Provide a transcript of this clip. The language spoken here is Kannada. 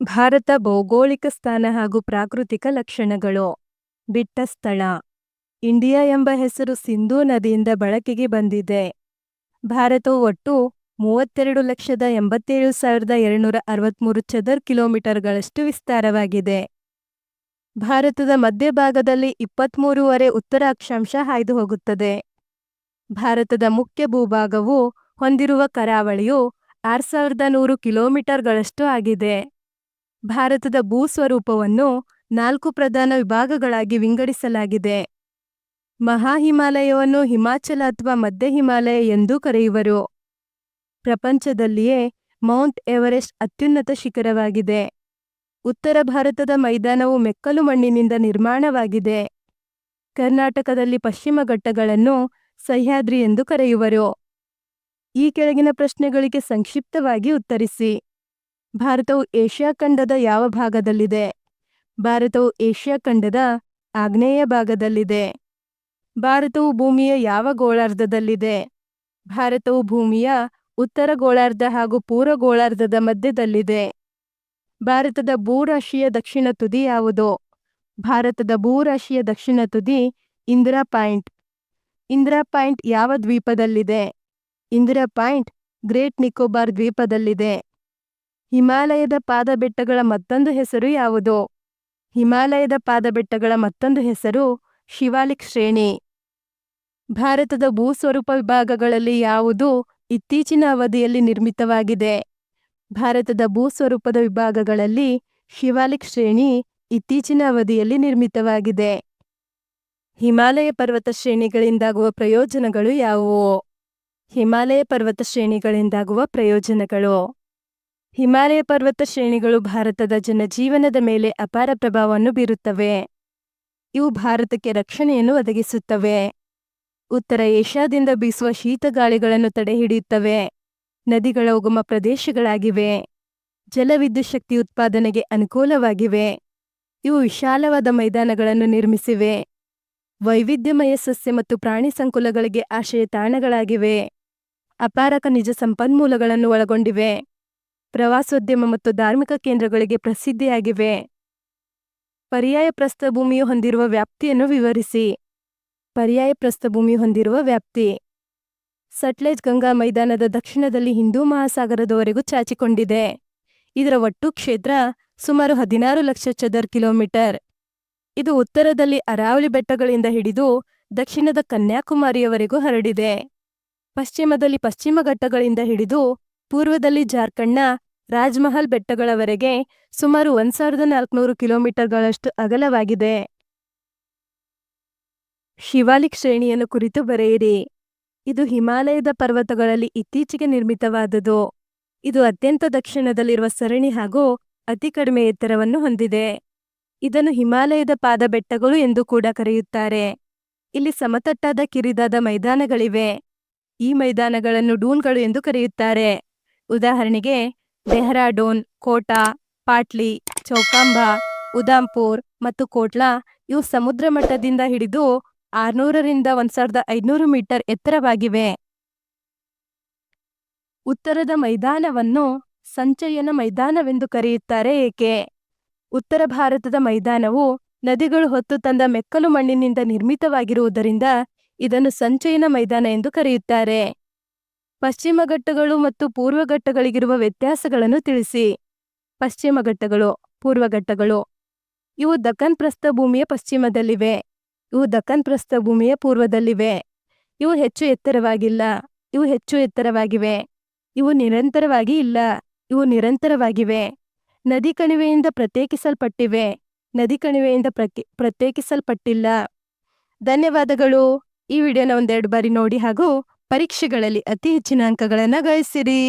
ಭಾರತ ಭೌಗೋಳಿಕ ಸ್ಥಾನ ಹಾಗೂ ಪ್ರಾಕೃತಿಕ ಲಕ್ಷಣಗಳು. ಬಿಟ್ಟ ಸ್ಥಳ. ಇಂಡಿಯಾ ಎಂಬ ಹೆಸರು ಸಿಂಧೂ ನದಿಯಿಂದ ಬಳಕೆಗೆ ಬಂದಿದೆ. ಭಾರತವು ಒಟ್ಟು ಮೂವತ್ತೆರಡು ಲಕ್ಷದ ಎಂಬತ್ತೇಳು ಸಾವಿರದ ಎರಡುನೂರ ಅರವತ್ತ್ಮೂರು ಚದರ್ ಕಿಲೋಮೀಟರ್ಗಳಷ್ಟು ವಿಸ್ತಾರವಾಗಿದೆ. ಭಾರತದ ಮಧ್ಯಭಾಗದಲ್ಲಿ ಇಪ್ಪತ್ತ್ಮೂರುವರೆ ಉತ್ತರ ಅಕ್ಷಾಂಶ ಹಾಯ್ದು ಹೋಗುತ್ತದೆ ಭಾರತದ ಮುಖ್ಯ ಭೂಭಾಗವು ಹೊಂದಿರುವ ಕರಾವಳಿಯು ಆರು ಸಾವಿರದ ನೂರು ಕಿಲೋಮೀಟರ್ಗಳಷ್ಟು ಆಗಿದೆ. ಭಾರತದ ಭೂಸ್ವರೂಪವನ್ನು ನಾಲ್ಕು ಪ್ರಧಾನ ವಿಭಾಗಗಳಾಗಿ ವಿಂಗಡಿಸಲಾಗಿದೆ. ಮಹಾ ಹಿಮಾಲಯವನ್ನು ಹಿಮಾಚಲ ಅಥವಾ ಮಧ್ಯ ಹಿಮಾಲಯ ಎಂದೂ ಕರೆಯುವರು. ಪ್ರಪಂಚದಲ್ಲಿಯೇ ಮೌಂಟ್ ಎವರೆಸ್ಟ್ ಅತ್ಯುನ್ನತ ಶಿಖರವಾಗಿದೆ. ಉತ್ತರ ಭಾರತದ ಮೈದಾನವು ಮೆಕ್ಕಲು ಮಣ್ಣಿನಿಂದ ನಿರ್ಮಾಣವಾಗಿದೆ. ಕರ್ನಾಟಕದಲ್ಲಿ ಪಶ್ಚಿಮ ಘಟ್ಟಗಳನ್ನು ಸಹ್ಯಾದ್ರಿ ಎಂದು ಕರೆಯುವರು. ಈ ಕೆಳಗಿನ ಪ್ರಶ್ನೆಗಳಿಗೆ ಸಂಕ್ಷಿಪ್ತವಾಗಿ ಉತ್ತರಿಸಿ. ಭಾರತವು ಏಷ್ಯಾ ಖಂಡದ ಯಾವ ಭಾಗದಲ್ಲಿದೆ? ಭಾರತವು ಏಷ್ಯಾ ಖಂಡದ ಆಗ್ನೇಯ ಭಾಗದಲ್ಲಿದೆ. ಭಾರತವು ಭೂಮಿಯ ಯಾವ ಗೋಳಾರ್ಧದಲ್ಲಿದೆ? ಭಾರತವು ಭೂಮಿಯ ಉತ್ತರ ಗೋಳಾರ್ಧ ಹಾಗೂ ಪೂರ್ವ ಗೋಳಾರ್ಧದ ಮಧ್ಯದಲ್ಲಿದೆ. ಭಾರತದ ಭೂರಾಶಿಯ ದಕ್ಷಿಣ ತುದಿ ಯಾವುದು? ಭಾರತದ ಭೂರಾಶಿಯ ದಕ್ಷಿಣ ತುದಿ ಇಂದಿರಾ ಪಾಯಿಂಟ್. ಇಂದಿರಾ ಪಾಯಿಂಟ್ ಯಾವ ದ್ವೀಪದಲ್ಲಿದೆ? ಇಂದಿರಾ ಪಾಯಿಂಟ್ ಗ್ರೇಟ್ ನಿಕೋಬಾರ್ ದ್ವೀಪದಲ್ಲಿದೆ. ಹಿಮಾಲಯದ ಪಾದಬೆಟ್ಟಗಳ ಮತ್ತೊಂದು ಹೆಸರು ಯಾವುದು? ಹಿಮಾಲಯದ ಪಾದಬೆಟ್ಟಗಳ ಮತ್ತೊಂದು ಹೆಸರು ಶಿವಾಲಿಕ್ ಶ್ರೇಣಿ. ಭಾರತದ ಭೂಸ್ವರೂಪ ವಿಭಾಗಗಳಲ್ಲಿ ಯಾವುದು ಇತ್ತೀಚಿನ ಅವಧಿಯಲ್ಲಿ ನಿರ್ಮಿತವಾಗಿದೆ? ಭಾರತದ ಭೂಸ್ವರೂಪದ ವಿಭಾಗಗಳಲ್ಲಿ ಶಿವಾಲಿಕ್ ಶ್ರೇಣಿ ಇತ್ತೀಚಿನ ಅವಧಿಯಲ್ಲಿ ನಿರ್ಮಿತವಾಗಿದೆ. ಹಿಮಾಲಯ ಪರ್ವತ ಶ್ರೇಣಿಗಳಿಂದಾಗುವ ಪ್ರಯೋಜನಗಳು ಯಾವುವು? ಹಿಮಾಲಯ ಪರ್ವತ ಶ್ರೇಣಿಗಳಿಂದಾಗುವ ಪ್ರಯೋಜನಗಳು. ಹಿಮಾಲಯ ಪರ್ವತ ಶ್ರೇಣಿಗಳು ಭಾರತದ ಜನಜೀವನದ ಮೇಲೆ ಅಪಾರ ಪ್ರಭಾವವನ್ನು ಬೀರುತ್ತವೆ. ಇವು ಭಾರತಕ್ಕೆ ರಕ್ಷಣೆಯನ್ನು ಒದಗಿಸುತ್ತವೆ. ಉತ್ತರ ಏಷ್ಯಾದಿಂದ ಬೀಸುವ ಶೀತಗಾಳಿಗಳನ್ನು ತಡೆಹಿಡಿಯುತ್ತವೆ. ನದಿಗಳ ಉಗಮ ಪ್ರದೇಶಗಳಾಗಿವೆ. ಜಲವಿದ್ಯುತ್ ಶಕ್ತಿ ಉತ್ಪಾದನೆಗೆ ಅನುಕೂಲವಾಗಿವೆ. ಇವು ವಿಶಾಲವಾದ ಮೈದಾನಗಳನ್ನು ನಿರ್ಮಿಸಿವೆ. ವೈವಿಧ್ಯಮಯ ಸಸ್ಯ ಮತ್ತು ಪ್ರಾಣಿ ಸಂಕುಲಗಳಿಗೆ ಆಶ್ರಯ ತಾಣಗಳಾಗಿವೆ ಅಪಾರ ಖನಿಜ ಸಂಪನ್ಮೂಲಗಳನ್ನು ಒಳಗೊಂಡಿವೆ. ಪ್ರವಾಸೋದ್ಯಮ ಮತ್ತು ಧಾರ್ಮಿಕ ಕೇಂದ್ರಗಳಿಗೆ ಪ್ರಸಿದ್ಧಿಯಾಗಿವೆ. ಪರ್ಯಾಯ ಪ್ರಸ್ಥಭೂಮಿಯು ಹೊಂದಿರುವ ವ್ಯಾಪ್ತಿಯನ್ನು ವಿವರಿಸಿ. ಪರ್ಯಾಯ ಪ್ರಸ್ಥಭೂಮಿ ಹೊಂದಿರುವ ವ್ಯಾಪ್ತಿ. ಸಟ್ಲೇಜ್ ಗಂಗಾ ಮೈದಾನದ ದಕ್ಷಿಣದಲ್ಲಿ ಹಿಂದೂ ಮಹಾಸಾಗರದವರೆಗೂ ಚಾಚಿಕೊಂಡಿದೆ. ಇದರ ಒಟ್ಟು ಕ್ಷೇತ್ರ ಸುಮಾರು ಹದಿನಾರು ಲಕ್ಷ ಚದರ್ ಕಿಲೋಮೀಟರ್. ಇದು ಉತ್ತರದಲ್ಲಿ ಅರಾವಳಿ ಬೆಟ್ಟಗಳಿಂದ ಹಿಡಿದು ದಕ್ಷಿಣದ ಕನ್ಯಾಕುಮಾರಿಯವರೆಗೂ ಹರಡಿದೆ. ಪಶ್ಚಿಮದಲ್ಲಿ ಪಶ್ಚಿಮ ಘಟ್ಟಗಳಿಂದ ಹಿಡಿದು ಪೂರ್ವದಲ್ಲಿ ಜಾರ್ಖಂಡ್ನ ರಾಜ್ಮಹಲ್ ಬೆಟ್ಟಗಳವರೆಗೆ ಸುಮಾರು ಒಂದು ಸಾವಿರದ ನಾಲ್ಕುನೂರು ಕಿಲೋಮೀಟರ್ಗಳಷ್ಟು ಅಗಲವಾಗಿದೆ. ಶಿವಾಲಿಕ್ ಶ್ರೇಣಿಯನ್ನು ಕುರಿತು ಬರೆಯಿರಿ. ಇದು ಹಿಮಾಲಯದ ಪರ್ವತಗಳಲ್ಲಿ ಇತ್ತೀಚೆಗೆ ನಿರ್ಮಿತವಾದುದು. ಇದು ಅತ್ಯಂತ ದಕ್ಷಿಣದಲ್ಲಿರುವ ಸರಣಿ ಹಾಗೂ ಅತಿ ಕಡಿಮೆ ಎತ್ತರವನ್ನು ಹೊಂದಿದೆ. ಇದನ್ನು ಹಿಮಾಲಯದ ಪಾದಬೆಟ್ಟಗಳು ಎಂದು ಕೂಡ ಕರೆಯುತ್ತಾರೆ. ಇಲ್ಲಿ ಸಮತಟ್ಟಾದ ಕಿರಿದಾದ ಮೈದಾನಗಳಿವೆ. ಈ ಮೈದಾನಗಳನ್ನು ಡೂನ್ಗಳು ಎಂದು ಕರೆಯುತ್ತಾರೆ. ಉದಾಹರಣೆಗೆ, ಡೆಹ್ರಾಡೂನ್, ಕೋಟಾ, ಪಾಟ್ಲಿ, ಚೌಕಾಂಬಾ, ಉದಾಂಪುರ್ ಮತ್ತು ಕೋಟ್ಲಾ ಇವು ಸಮುದ್ರ ಮಟ್ಟದಿಂದ ಹಿಡಿದು ಆರ್ನೂರರಿಂದ ಒಂದ್ ಸಾವಿರದ ಐನೂರು ಮೀಟರ್ ಎತ್ತರವಾಗಿವೆ. ಉತ್ತರದ ಮೈದಾನವನ್ನು ಸಂಚಯನ ಮೈದಾನವೆಂದು ಕರೆಯುತ್ತಾರೆ ಏಕೆ? ಉತ್ತರ ಭಾರತದ ಮೈದಾನವು ನದಿಗಳು ಹೊತ್ತು ತಂದ ಮೆಕ್ಕಲು ಮಣ್ಣಿನಿಂದ ನಿರ್ಮಿತವಾಗಿರುವುದರಿಂದ ಇದನ್ನು ಸಂಚಯನ ಮೈದಾನ ಎಂದು ಕರೆಯುತ್ತಾರೆ. ಪಶ್ಚಿಮ ಘಟ್ಟಗಳು ಮತ್ತು ಪೂರ್ವ ಘಟ್ಟಗಳಿಗಿರುವ ವ್ಯತ್ಯಾಸಗಳನ್ನು ತಿಳಿಸಿ. ಪಶ್ಚಿಮ ಘಟ್ಟಗಳು, ಪೂರ್ವ ಘಟ್ಟಗಳು. ಇವು ದಕ್ಕನ್ ಪ್ರಸ್ಥಭೂಮಿಯ ಪಶ್ಚಿಮದಲ್ಲಿವೆ. ಇವು ದಕ್ಕನ್ ಪ್ರಸ್ಥಭೂಮಿಯ ಪೂರ್ವದಲ್ಲಿವೆ. ಇವು ಹೆಚ್ಚು ಎತ್ತರವಾಗಿಲ್ಲ. ಇವು ಹೆಚ್ಚು ಎತ್ತರವಾಗಿವೆ. ಇವು ನಿರಂತರವಾಗಿ ಇಲ್ಲ. ಇವು ನಿರಂತರವಾಗಿವೆ. ನದಿ ಕಣಿವೆಯಿಂದ ಪ್ರತ್ಯೇಕಿಸಲ್ಪಟ್ಟಿವೆ. ನದಿ ಕಣಿವೆಯಿಂದ ಪ್ರತ್ಯೇಕಿಸಲ್ಪಟ್ಟಿಲ್ಲ. ಧನ್ಯವಾದಗಳು. ಈ ವಿಡಿಯೋನ ಒಂದೆರಡು ಬಾರಿ ನೋಡಿ ಹಾಗೂ ಪರೀಕ್ಷೆಗಳಲ್ಲಿ ಅತಿ ಹೆಚ್ಚಿನ ಅಂಕಗಳನ್ನು ಗಳಿಸಿರಿ.